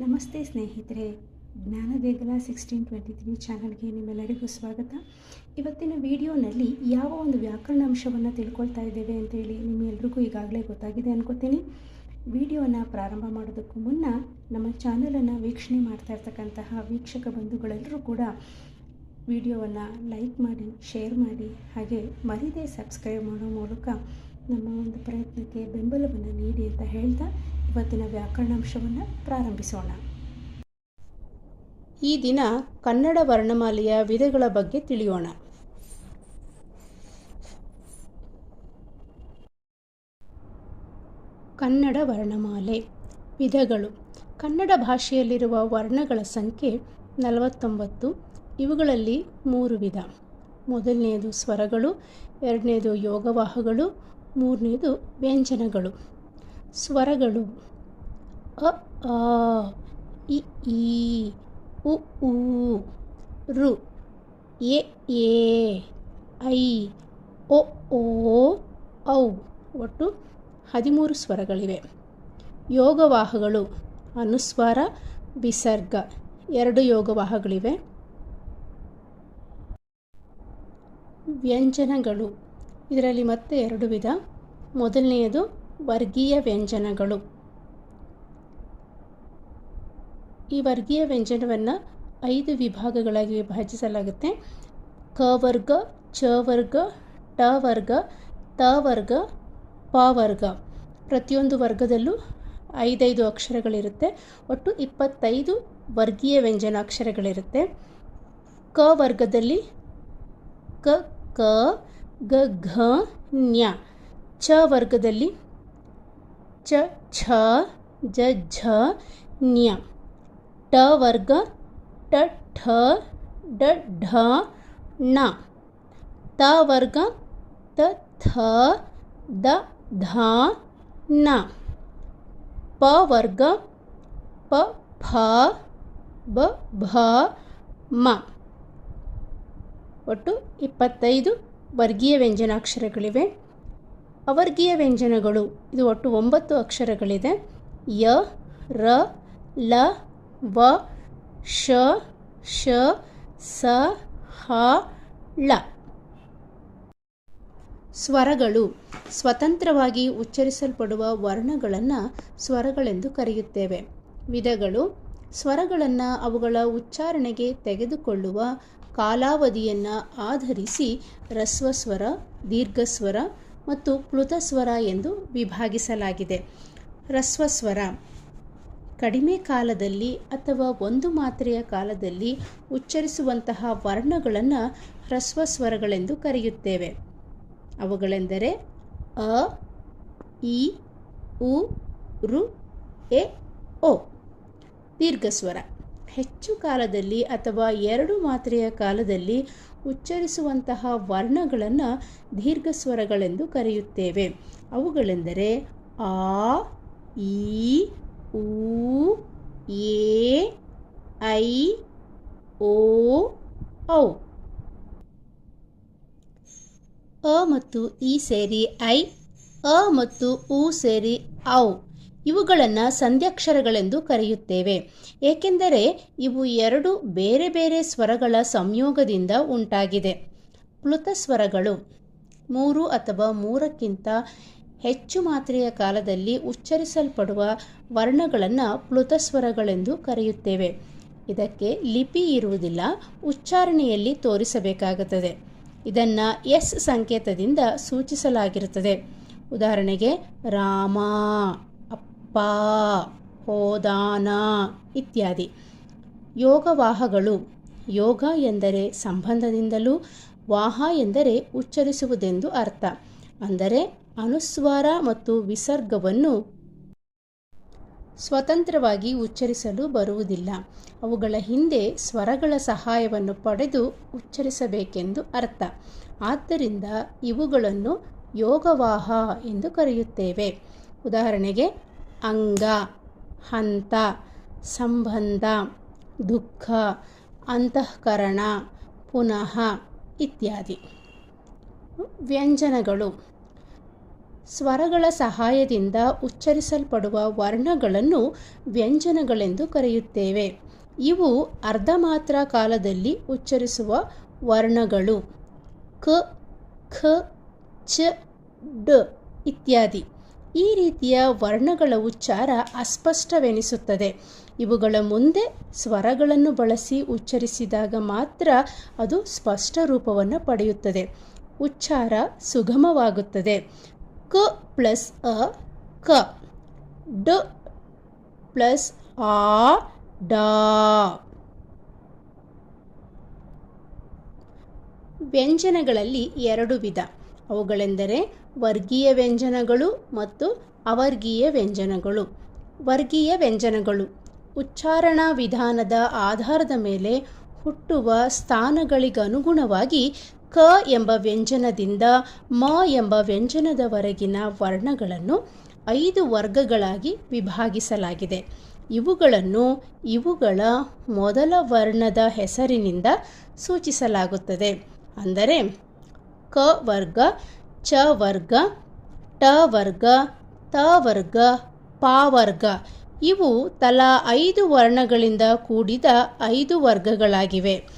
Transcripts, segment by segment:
ನಮಸ್ತೆ ಸ್ನೇಹಿತರೆ. ಜ್ಞಾನದೇಗಲ sixteen twenty three ಚಾನಲ್ಗೆ ನಿಮ್ಮೆಲ್ಲರಿಗೂ ಸ್ವಾಗತ. ಇವತ್ತಿನ ವಿಡಿಯೋನಲ್ಲಿ ಯಾವ ಒಂದು ವ್ಯಾಕರಣ ಅಂಶವನ್ನು ತಿಳ್ಕೊಳ್ತಾ ಇದ್ದೇವೆ ಅಂತೇಳಿ ನಿಮ್ಮೆಲ್ರಿಗೂ ಈಗಾಗಲೇ ಗೊತ್ತಾಗಿದೆ ಅನ್ಕೋತೀನಿ. ವಿಡಿಯೋನ ಪ್ರಾರಂಭ ಮಾಡೋದಕ್ಕೂ ಮುನ್ನ ನಮ್ಮ ಚಾನಲನ್ನು ವೀಕ್ಷಣೆ ಮಾಡ್ತಾ ಇರ್ತಕ್ಕಂತಹ ವೀಕ್ಷಕ ಬಂಧುಗಳೆಲ್ಲರೂ ಕೂಡ ವಿಡಿಯೋವನ್ನು ಲೈಕ್ ಮಾಡಿ, ಶೇರ್ ಮಾಡಿ, ಹಾಗೆ ಮರಿದೇ ಸಬ್ಸ್ಕ್ರೈಬ್ ಮಾಡೋ ಮೂಲಕ ನಮ್ಮ ಒಂದು ಪ್ರಯತ್ನಕ್ಕೆ ಬೆಂಬಲವನ್ನು ನೀಡಿ ಅಂತ ಹೇಳ್ತಾ ಇವತ್ತಿನ ವ್ಯಾಕರಣಾಂಶವನ್ನು ಪ್ರಾರಂಭಿಸೋಣ. ಈ ದಿನ ಕನ್ನಡ ವರ್ಣಮಾಲೆಯ ವಿಧಗಳ ಬಗ್ಗೆ ತಿಳಿಯೋಣ. ಕನ್ನಡ ವರ್ಣಮಾಲೆ ವಿಧಗಳು. ಕನ್ನಡ ಭಾಷೆಯಲ್ಲಿರುವ ವರ್ಣಗಳ ಸಂಖ್ಯೆ ನಲವತ್ತೊಂಬತ್ತು, ಇವುಗಳಲ್ಲಿ ಮೂರು ವಿಧ. ಮೊದಲನೆಯದು ಸ್ವರಗಳು, ಎರಡನೇದು ಯೋಗವಾಹಗಳು, ಮೂರನೇದು ವ್ಯಂಜನಗಳು. ಸ್ವರಗಳು. ಅ, ಆ, ಇ, ಈ, ಉ ಊ ರು, ಎ ಎ, ಐ, ಒ, ಓ, ಔ. ಒಟ್ಟು ಹದಿಮೂರು ಸ್ವರಗಳಿವೆ. ಯೋಗವಾಹಗಳು, ಅನುಸ್ವಾರ, ವಿಸರ್ಗ, ಎರಡು ಯೋಗವಾಹಗಳಿವೆ. ವ್ಯಂಜನಗಳು, ಇದರಲ್ಲಿ ಮತ್ತೆ ಎರಡು ವಿಧ. ಮೊದಲನೆಯದು ವರ್ಗೀಯ ವ್ಯಂಜನಗಳು. ಈ ವರ್ಗೀಯ ವ್ಯಂಜನವನ್ನು ಐದು ವಿಭಾಗಗಳಾಗಿ ವಿಭಜಿಸಲಾಗುತ್ತೆ. ಕ ವರ್ಗ, ಚ ವರ್ಗ, ಟ ವರ್ಗ, ತ ವರ್ಗ, ಪ ವರ್ಗ. ಪ್ರತಿಯೊಂದು ವರ್ಗದಲ್ಲೂ ಐದೈದು ಅಕ್ಷರಗಳಿರುತ್ತೆ. ಒಟ್ಟು ಇಪ್ಪತ್ತೈದು ವರ್ಗೀಯ ವ್ಯಂಜನ ಅಕ್ಷರಗಳಿರುತ್ತೆ. ಕ ವರ್ಗದಲ್ಲಿ ಕ ಕ, ಗ, ಘ ಚ ವರ್ಗದಲ್ಲಿ ಛ ಜ ಝ ನ್ಯ ಟ ವರ್ಗ ಟ ಠ ಡ ಢ ಣ ತ ವರ್ಗ ತ ಥ ದ ಧ ನ ಪ ವರ್ಗ ಪ ಫ ಬ ಭ ಮ ಒಟ್ಟು ಇಪ್ಪತ್ತೈದು ವರ್ಗೀಯ ವ್ಯಂಜನಾಕ್ಷರಗಳಿವೆ. ಅವರ್ಗೀಯ ವ್ಯಂಜನಗಳು. ಇದು ಒಟ್ಟು ಒಂಬತ್ತು ಅಕ್ಷರಗಳಿದೆ. ಯ, ರ, ಲ, ವ, ಶ ಶ, ಸ, ಹ, ಳ. ಸ್ವರಗಳು. ಸ್ವತಂತ್ರವಾಗಿ ಉಚ್ಚರಿಸಲ್ಪಡುವ ವರ್ಣಗಳನ್ನು ಸ್ವರಗಳೆಂದು ಕರೆಯುತ್ತೇವೆ. ವಿಧಗಳು. ಸ್ವರಗಳನ್ನು ಅವುಗಳ ಉಚ್ಚಾರಣೆಗೆ ತೆಗೆದುಕೊಳ್ಳುವ ಕಾಲಾವಧಿಯನ್ನು ಆಧರಿಸಿ ರಸ್ವಸ್ವರ, ದೀರ್ಘಸ್ವರ ಮತ್ತು ಪ್ಲುತಸ್ವರ ಎಂದು ವಿಭಾಗಿಸಲಾಗಿದೆ. ರಸ್ವಸ್ವರ ಕಡಿಮೆ ಕಾಲದಲ್ಲಿ ಅಥವಾ ಒಂದು ಮಾತ್ರೆಯ ಕಾಲದಲ್ಲಿ ಉಚ್ಚರಿಸುವಂತಹ ವರ್ಣಗಳನ್ನು ಹ್ರಸ್ವಸ್ವರಗಳೆಂದು ಕರೆಯುತ್ತೇವೆ. ಅವುಗಳೆಂದರೆ ಅ, ಇ, ಉ, ರು, ಎ, ಓ. ದೀರ್ಘಸ್ವರ. ಹೆಚ್ಚು ಕಾಲದಲ್ಲಿ ಅಥವಾ ಎರಡು ಮಾತ್ರೆಯ ಕಾಲದಲ್ಲಿ ಉಚ್ಚರಿಸುವಂತಹ ವರ್ಣಗಳನ್ನು ದೀರ್ಘಸ್ವರಗಳೆಂದು ಕರೆಯುತ್ತೇವೆ. ಅವುಗಳೆಂದರೆ ಆ, ಈ ಊ ಎ, ಐ, ಓ, ಔ. ಅ ಮತ್ತು ಇ ಸೇರಿ ಐ, ಅ ಮತ್ತು ಉ ಸೇರಿ ಔ. ಇವುಗಳನ್ನು ಸಂಧ್ಯಾಕ್ಷರಗಳೆಂದು ಕರೆಯುತ್ತೇವೆ. ಏಕೆಂದರೆ ಇವು ಎರಡು ಬೇರೆ ಬೇರೆ ಸ್ವರಗಳ ಸಂಯೋಗದಿಂದ ಉಂಟಾಗಿದೆ. ಪ್ಲುತ ಸ್ವರಗಳು ಮೂರು ಅಥವಾ ಮೂರಕ್ಕಿಂತ ಹೆಚ್ಚು ಮಾತ್ರೆಯ ಕಾಲದಲ್ಲಿ ಉಚ್ಚರಿಸಲ್ಪಡುವ ವರ್ಣಗಳನ್ನು ಪ್ಲುತ ಸ್ವರಗಳೆಂದು ಕರೆಯುತ್ತೇವೆ. ಇದಕ್ಕೆ ಲಿಪಿ ಇರುವುದಿಲ್ಲ, ಉಚ್ಚಾರಣೆಯಲ್ಲಿ ತೋರಿಸಬೇಕಾಗುತ್ತದೆ. ಇದನ್ನು ಎಸ್ ಸಂಕೇತದಿಂದ ಸೂಚಿಸಲಾಗಿರುತ್ತದೆ. ಉದಾಹರಣೆಗೆ, ರಾಮ. ಅಪ್ಪ ಹೋದಾನ ಇತ್ಯಾದಿ. ಯೋಗವಾಹಗಳು, ಯೋಗ ಎಂದರೆ ಸಂಬಂಧದಿಂದಲೂ, ವಾಹ ಎಂದರೆ ಉಚ್ಚರಿಸುವುದೆಂದು ಅರ್ಥ. ಅಂದರೆ ಅನುಸ್ವಾರ ಮತ್ತು ವಿಸರ್ಗವನ್ನು ಸ್ವತಂತ್ರವಾಗಿ ಉಚ್ಚರಿಸಲು ಬರುವುದಿಲ್ಲ. ಅವುಗಳ ಹಿಂದೆ ಸ್ವರಗಳ ಸಹಾಯವನ್ನು ಪಡೆದು ಉಚ್ಚರಿಸಬೇಕೆಂದು ಅರ್ಥ. ಆದ್ದರಿಂದ ಇವುಗಳನ್ನು ಯೋಗವಾಹ ಎಂದು ಕರೆಯುತ್ತೇವೆ. ಉದಾಹರಣೆಗೆ ಅಂಗ, ಹಂತ, ಸಂಬಂಧ, ದುಃಖ, ಅಂತಃಕರಣ, ಪುನಃ ಇತ್ಯಾದಿ. ವ್ಯಂಜನಗಳು. ಸ್ವರಗಳ ಸಹಾಯದಿಂದ ಉಚ್ಚರಿಸಲ್ಪಡುವ ವರ್ಣಗಳನ್ನು ವ್ಯಂಜನಗಳೆಂದು ಕರೆಯುತ್ತೇವೆ. ಇವು ಅರ್ಧ ಮಾತ್ರ ಕಾಲದಲ್ಲಿ ಉಚ್ಚರಿಸುವ ವರ್ಣಗಳು. ಕ, ಖ, ಚ, ಡ ಇತ್ಯಾದಿ. ಈ ರೀತಿಯ ವರ್ಣಗಳ ಉಚ್ಚಾರ ಅಸ್ಪಷ್ಟವೆನಿಸುತ್ತದೆ. ಇವುಗಳ ಮುಂದೆ ಸ್ವರಗಳನ್ನು ಬಳಸಿ ಉಚ್ಚರಿಸಿದಾಗ ಮಾತ್ರ ಅದು ಸ್ಪಷ್ಟ ರೂಪವನ್ನು ಪಡೆಯುತ್ತದೆ. ಉಚ್ಚಾರ ಸುಗಮವಾಗುತ್ತದೆ. ಕ ಪ್ಲಸ್ ಅ, ಕ. ಡ ಪ್ಲಸ್ ಆ, ಡ. ವ್ಯಂಜನಗಳಲ್ಲಿ ಎರಡು ವಿಧ. ಅವುಗಳೆಂದರೆ ವರ್ಗೀಯ ವ್ಯಂಜನಗಳು ಮತ್ತು ಅವರ್ಗೀಯ ವ್ಯಂಜನಗಳು. ವರ್ಗೀಯ ವ್ಯಂಜನಗಳು ಉಚ್ಚಾರಣಾ ವಿಧಾನದ ಆಧಾರದ ಮೇಲೆ ಹುಟ್ಟುವ ಸ್ಥಾನಗಳಿಗನುಗುಣವಾಗಿ ಕ ಎಂಬ ವ್ಯಂಜನದಿಂದ ಮ ಎಂಬ ವ್ಯಂಜನದವರೆಗಿನ ವರ್ಣಗಳನ್ನು ಐದು ವರ್ಗಗಳಾಗಿ ವಿಭಾಗಿಸಲಾಗಿದೆ. ಇವುಗಳನ್ನು ಇವುಗಳ ಮೊದಲ ವರ್ಣದ ಹೆಸರಿನಿಂದ ಸೂಚಿಸಲಾಗುತ್ತದೆ. ಅಂದರೆ ಕ ವರ್ಗ, ಚ ವರ್ಗ, ಟ ವರ್ಗ, ತ ವರ್ಗ, ಪ ವರ್ಗ. ಇವು ತಲಾ ಐದು ವರ್ಣಗಳಿಂದ ಕೂಡಿದ ಐದು ವರ್ಗಗಳಾಗಿವೆ.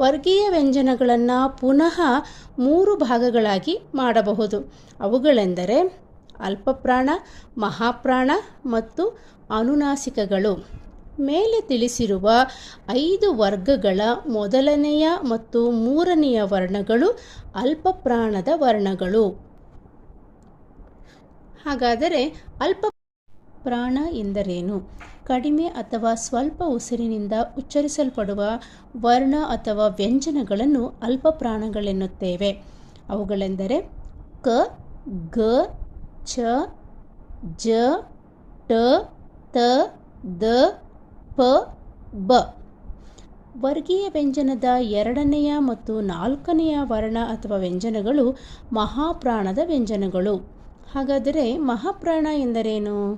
ವರ್ಗೀಯ ವ್ಯಂಜನಗಳನ್ನು ಪುನಃ ಮೂರು ಭಾಗಗಳಾಗಿ ಮಾಡಬಹುದು. ಅವುಗಳೆಂದರೆ ಅಲ್ಪಪ್ರಾಣ, ಮಹಾಪ್ರಾಣ ಮತ್ತು ಅನುನಾಸಿಕಗಳು. ಮೇಲೆ ತಿಳಿಸಿರುವ ಐದು ವರ್ಗಗಳ ಮೊದಲನೆಯ ಮತ್ತು ಮೂರನೆಯ ವರ್ಣಗಳು ಅಲ್ಪಪ್ರಾಣದ ವರ್ಣಗಳು. ಹಾಗಾದರೆ ಅಲ್ಪ ಪ್ರಾಣ ಎಂದರೇನು? ಕಡಿಮೆ ಅಥವಾ ಸ್ವಲ್ಪ ಉಸಿರಿನಿಂದ ಉಚ್ಚರಿಸಲ್ಪಡುವ ವರ್ಣ ಅಥವಾ ವ್ಯಂಜನಗಳನ್ನು ಅಲ್ಪ ಪ್ರಾಣಗಳೆನ್ನುತ್ತೇವೆ. ಅವುಗಳೆಂದರೆ ಕ ಗ ಚ, ಜ ಟ ತ, ದ ಪ, ಬ. ವರ್ಗೀಯ ವ್ಯಂಜನದ ಎರಡನೆಯ ಮತ್ತು ನಾಲ್ಕನೆಯ ವರ್ಣ ಅಥವಾ ವ್ಯಂಜನಗಳು ಮಹಾಪ್ರಾಣದ ವ್ಯಂಜನಗಳು. ಹಾಗಾದರೆ ಮಹಾಪ್ರಾಣ ಎಂದರೇನು?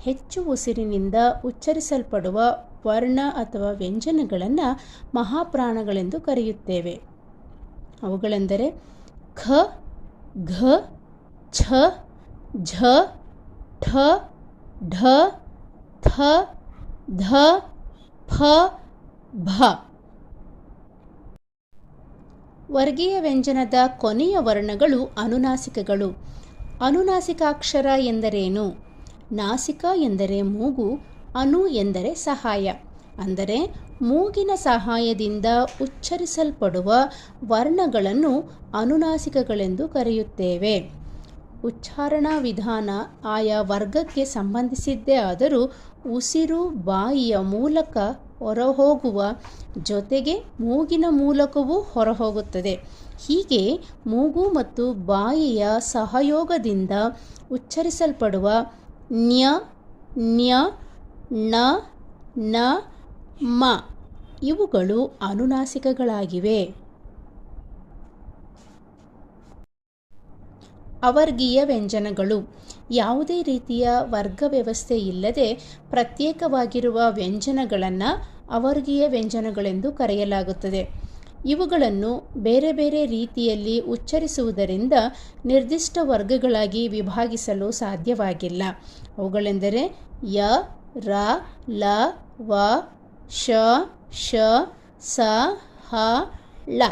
ಹೆಚ್ಚು ಉಸಿರಿನಿಂದ ಉಚ್ಚರಿಸಲ್ಪಡುವ ವರ್ಣ ಅಥವಾ ವ್ಯಂಜನಗಳನ್ನು ಮಹಾಪ್ರಾಣಗಳೆಂದು ಕರೆಯುತ್ತೇವೆ. ಅವುಗಳೆಂದರೆ ಖ, ಘ, ಛ, ಝ, ಠ, ಢ, ಥ ಧ ಫ ಭ ವರ್ಗೀಯ ವ್ಯಂಜನದ ಕೊನೆಯ ವರ್ಣಗಳು ಅನುನಾಸಿಕಗಳು. ಅನುನಾಸಿಕಾಕ್ಷರ ಎಂದರೇನು? ನಾಸಿಕ ಎಂದರೆ ಮೂಗು, ಅನು ಎಂದರೆ ಸಹಾಯ. ಅಂದರೆ ಮೂಗಿನ ಸಹಾಯದಿಂದ ಉಚ್ಚರಿಸಲ್ಪಡುವ ವರ್ಣಗಳನ್ನು ಅನುನಾಸಿಕಗಳೆಂದು ಕರೆಯುತ್ತೇವೆ. ಉಚ್ಚಾರಣಾ ವಿಧಾನ ಆಯಾ ವರ್ಗಕ್ಕೆ ಸಂಬಂಧಿಸಿದ್ದೇ ಆದರೂ ಉಸಿರು ಬಾಯಿಯ ಮೂಲಕ ಹೊರಹೋಗುವ ಜೊತೆಗೆ ಮೂಗಿನ ಮೂಲಕವೂ ಹೊರಹೋಗುತ್ತದೆ. ಹೀಗೆ ಮೂಗು ಮತ್ತು ಬಾಯಿಯ ಸಹಯೋಗದಿಂದ ಉಚ್ಚರಿಸಲ್ಪಡುವ ನ್ಯ ನ್ಯ ಣ ನ, ಮ ಇವುಗಳು ಅನುನಾಸಿಕಗಳಾಗಿವೆ. ಅವರ್ಗೀಯ ವ್ಯಂಜನಗಳು. ಯಾವುದೇ ರೀತಿಯ ವರ್ಗ ವ್ಯವಸ್ಥೆ ಇಲ್ಲದೆ ಪ್ರತ್ಯೇಕವಾಗಿರುವ ವ್ಯಂಜನಗಳನ್ನು ಅವರ್ಗೀಯ ವ್ಯಂಜನಗಳೆಂದು ಕರೆಯಲಾಗುತ್ತದೆ. ಇವುಗಳನ್ನು ಬೇರೆ ಬೇರೆ ರೀತಿಯಲ್ಲಿ ಉಚ್ಚರಿಸುವುದರಿಂದ ನಿರ್ದಿಷ್ಟ ವರ್ಗಗಳಾಗಿ ವಿಭಾಗಿಸಲು ಸಾಧ್ಯವಾಗಿಲ್ಲ. ಅವುಗಳೆಂದರೆ ಯ, ರ, ಲ, ವ, ಶ ಶ, ಸ, ಹ, ಳ.